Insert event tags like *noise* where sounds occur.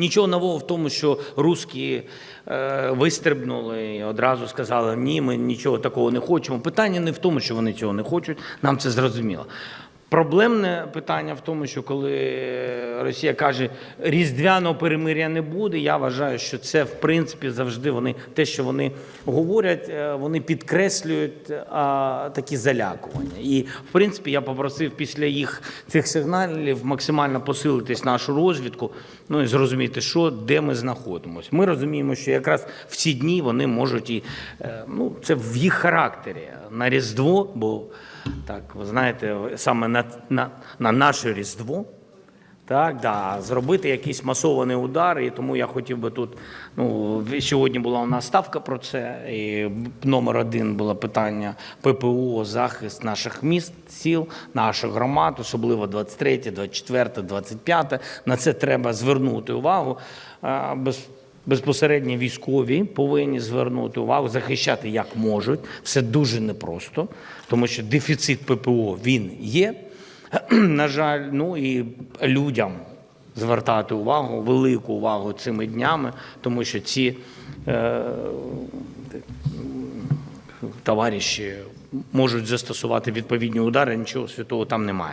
Нічого нового в тому, що русські е, вистрибнули і одразу сказали, ні, ми нічого такого не хочемо. Питання не в тому, що вони цього не хочуть, нам це зрозуміло. Проблемне питання в тому, що коли Росія каже, різдвяного перемиря не буде, я вважаю, що це в принципі завжди вони те, що вони говорять, е, вони підкреслюють а, такі залякування. І в принципі я попросив після їх цих сигналів максимально посилитись нашу розвідку, ну і зрозуміти, що де ми знаходимося. Ми розуміємо, що якраз в ці дні вони можуть і е, ну це в їх характері на Різдво, бо так, ви знаєте, саме на, на, на наше Різдво. Так, да, зробити якийсь масований удар, і тому я хотів би тут. Ну сьогодні була у нас ставка про це. І номер один було питання ППО, захист наших міст, сіл, наших громад, особливо 23, 24, 25. На це треба звернути увагу. Без Безпосередньо військові повинні звернути увагу, захищати як можуть. Все дуже непросто, тому що дефіцит ППО він є. *clears throat* На жаль, ну і людям звертати увагу, велику увагу цими днями, тому що ці е, товариші можуть застосувати відповідні удари, нічого святого там немає.